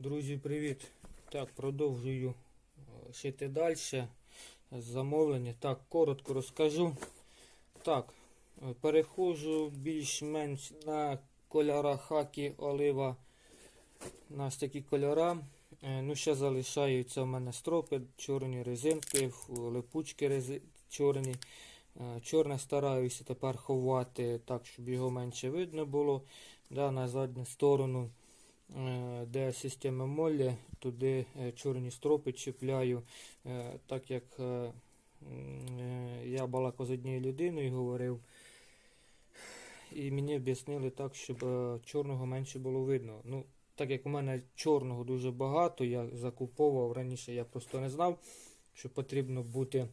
Друзі, привіт! Так, продовжую е, шити далі. Замовлення. Так, коротко розкажу. Так, е, переходжу більш-менш на кольора хакі олива. У нас такі кольора. Е, Ну, ще залишаються в мене стропи, чорні резинки, липучки рези... чорні. Чорне стараюся тепер ховати так, щоб його менше видно було. Да, на задню сторону, де система молі, туди е, чорні стропи чіпляю. Е, Так як е, е, я балакав з однією людиною говорив, і мені об'яснили так, щоб е, чорного менше було видно. Ну, так як у мене чорного дуже багато, я закуповував раніше, я просто не знав, що потрібно бути е,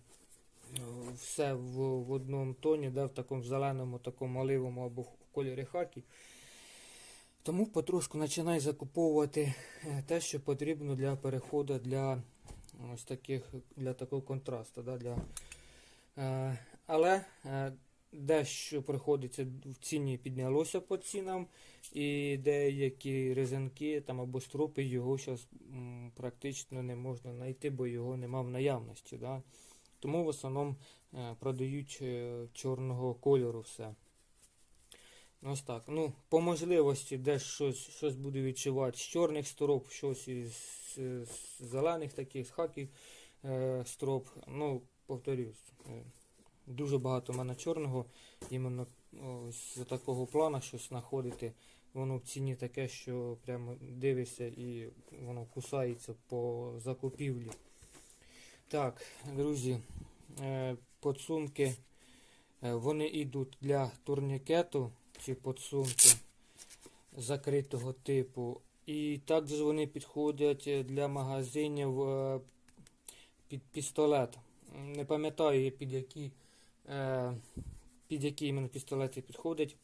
все в, в одному тоні, да, в такому зеленому, такому оливому або в кольорі хакі. Тому потрошку починаю закуповувати е, те, що потрібно для переходу для ось таких для такого контрасту. Да, для, е, але е, дещо приходиться в ціні піднялося по цінам, і деякі резинки там або струпи його зараз практично не можна знайти, бо його нема в наявності. Да. Тому в основному е, продають е, чорного кольору все. Ось так. Ну, по можливості десь щось, щось буду відчувати з чорних строп, щось із, з зелених таких, з хаків е, строп. Ну, повторюсь, е, дуже багато в мене чорного, іменно ось за такого плану щось знаходити. Воно в ціні таке, що прямо дивишся і воно кусається по закупівлі. Так, друзі, е, подсумки. Е, Вони йдуть для турнікету ці подсумки закритого типу. І також вони підходять е, для магазинів е, під пістолет. Не пам'ятаю під які, е, під які іменно пістолети підходять.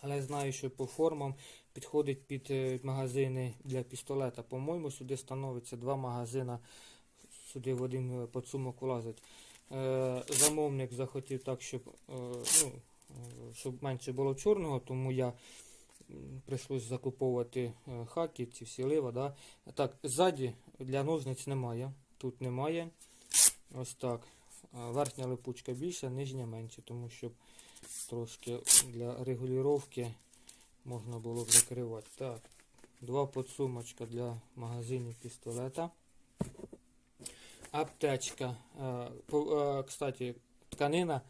Але знаю, що по формам підходить під магазини для пістолета. По-моєму, сюди становиться два магазини, сюди в один подсумок влазить. Замовник захотів так, щоб, ну, щоб менше було чорного, тому я прийшлось закуповувати е, хаки, ці всі лива. Да? Так, ззаді для ножниць немає. Тут немає. Ось так. Верхня липучка більша, нижня менше, тому щоб трошки для регулювання можна було б закривати. Так, два подсумочка для магазинів пістолета. Аптечка. Е, е, Кстати, тканина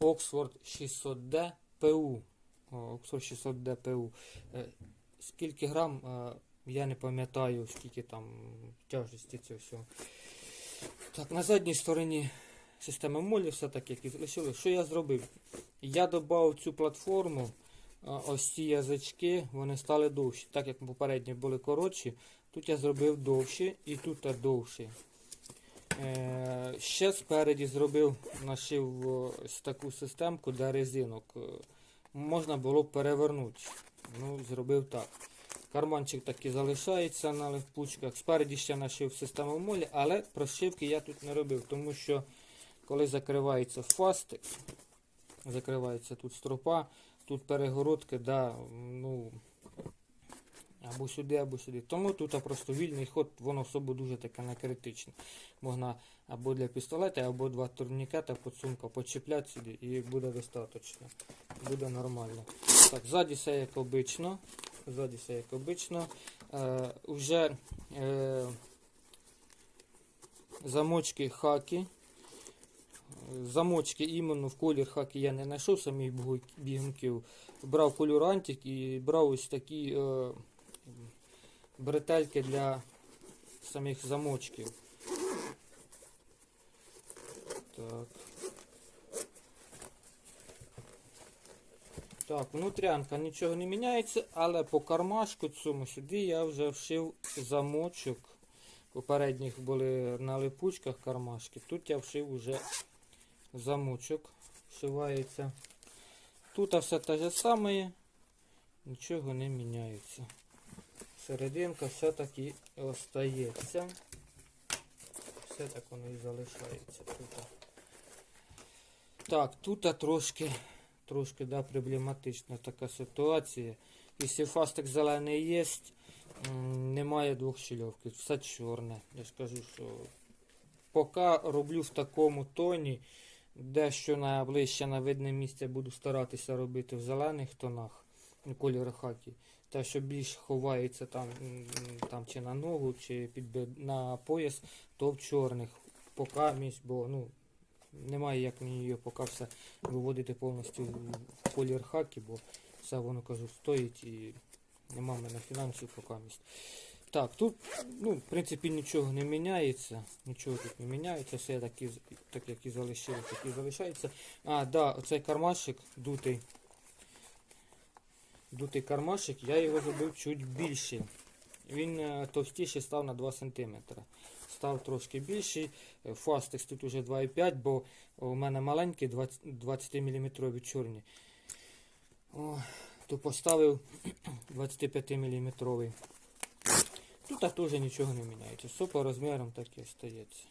Oxford 600D PU. Oxford 600D PU. Е, Скільки грам, е, я не пам'ятаю, скільки там тяжесті цього всього. Так, на задній стороні системи молі, все так, як і залишили. Що я зробив? Я додав цю платформу, ось ці язички, вони стали довші. Так як попередні були коротші, тут я зробив довші і тут довші. Е, ще спереді зробив, нашив ось таку системку для резинок. Е, Можна було перевернути. Ну, зробив так. Карманчик таки залишається на липучках. Спереді ще нашив систему молі, але прошивки я тут не робив, тому що коли закривається фастик, закривається тут стропа, тут перегородки, да, ну, або сюди, або сюди. Тому тут просто вільний ход, воно особо дуже таке не критичне. Можна або для пістолета, або два турнікета, подсумка почіпляти сюди і буде достатньо. Буде нормально. Так, ззаді все як обично. Ззаді все як обично. Е, вже е, замочки хаки. Замочки іменно в колір хаки я не знайшов самих бігу- бігунків. Брав кольорантик і брав ось такі е, бретельки для самих замочків. Так. Так, внутрянка нічого не міняється, але по кармашку цьому сюди я вже вшив замочок. Попередніх були на липучках кармашки. Тут я вшив уже замочок. Вшивається. Тут все те же саме, нічого не міняється. Серединка все таки остається. Все так воно і залишається тут. Так, тут трошки, трошки да, проблематична така ситуація. Якщо фастик зелений є, Немає двох щільовки, все чорне. Я ж кажу, що поки роблю в такому тоні, дещо найближче на видне місце буду старатися робити в зелених тонах, кольору хакі. Те, що більш ховається там, там чи на ногу, чи під на пояс, то в чорних. Поки місць, бо ну, немає як мені її поки все виводити повністю в колір хакі, бо все воно кажу стоїть і нема в мене фінансів поки місць. Так, тут, ну, в принципі, нічого не міняється. Нічого тут не міняється, все так, і, так як і залишилось, так і залишається. А, да, оцей кармашик дутий. Дутий кармашик, я його зробив чуть більший. Він е, товстіший став на 2 см. Став трошки більший. Е, Фастекс тут уже 2,5, бо у мене маленькі 20, 20 мм чорні. О, то поставив 25 мм. Тут теж нічого не міняється. Все по розмірам так і остається.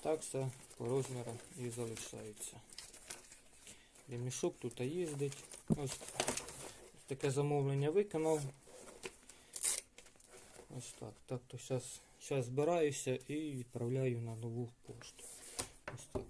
Так все по розмірам і залишається. Ремішок тут їздить. Ось таке замовлення виконав. Ось так. Так то зараз збираюся і відправляю на нову пошту. Ось так.